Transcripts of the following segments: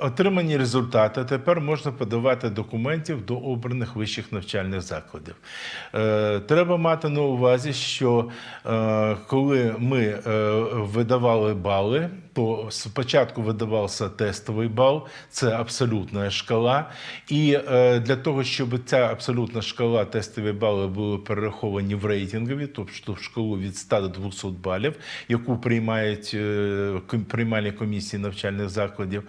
отримані результати тепер можна подавати документів до обраних вищих навчальних закладів. Е, Треба мати на увазі, що е, коли ми е, видавали бали, то спочатку видавався тестовий бал, це абсолютна шкала. І е, для того, щоб ця абсолютна шкала, тестові бали були перераховані в рейтингові, тобто в шкалу від 100 до 200 балів, яку приймають е, приймальні комісії навчальних закладів,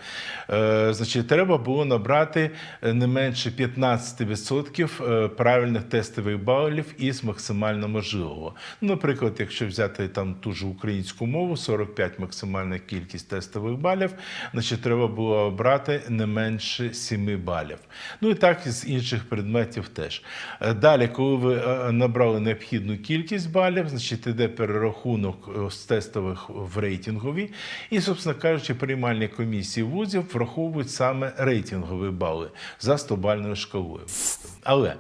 е, значить, треба було набрати не менше 15% е, правильних тестових балів із максимально можливого. Наприклад, якщо взяти там ту ж українську мову, 45 максимальна кількість тестових балів, значить треба було обрати не менше 7 балів. Ну і так з інших предметів теж. Е, Далі, коли ви е, набрали необхідну кількість балів, значить іде перерахунок е, з тестових в рейтингові. І, собственно кажучи, приймальні комісії вузів враховують саме рейтингові бали за 100-бальною шкалою. Але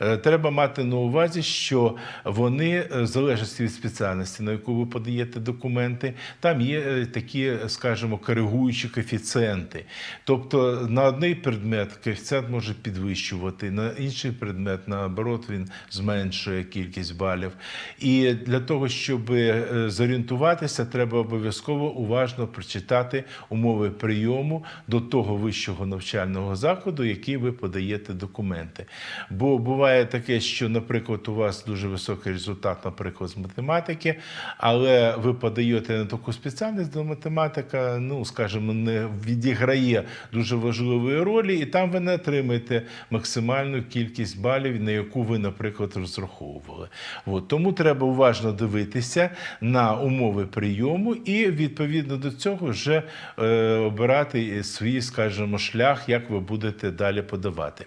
е, треба мати на увазі, що вони, е, в залежності від спеціальності, на яку ви подаєте документи, там є е, такі, скажімо, коригуючі коефіцієнти. Тобто на одний предмет коефіцієнт може підвищувати, на інший предмет, наоборот, він зменшує кількість балів. І для того, щоб зорієнтуватися, треба обов'язково уважно прочитати умови прийому до того вищого навчального закладу, який ви подаєте документи. Бо буває таке, що, наприклад, у вас дуже високий результат, наприклад, з математики, але ви подаєте на таку спеціальність, де математика, ну скажімо, не відіграє дуже важливої ролі, і там ви не отримаєте максимальну кількість балів, на яку ви, наприклад, розраховували. От. Тому треба уважно дивитися на умови прийому і відповідно до цього вже е, обирати свій, скажімо, шлях, як ви будете далі подавати.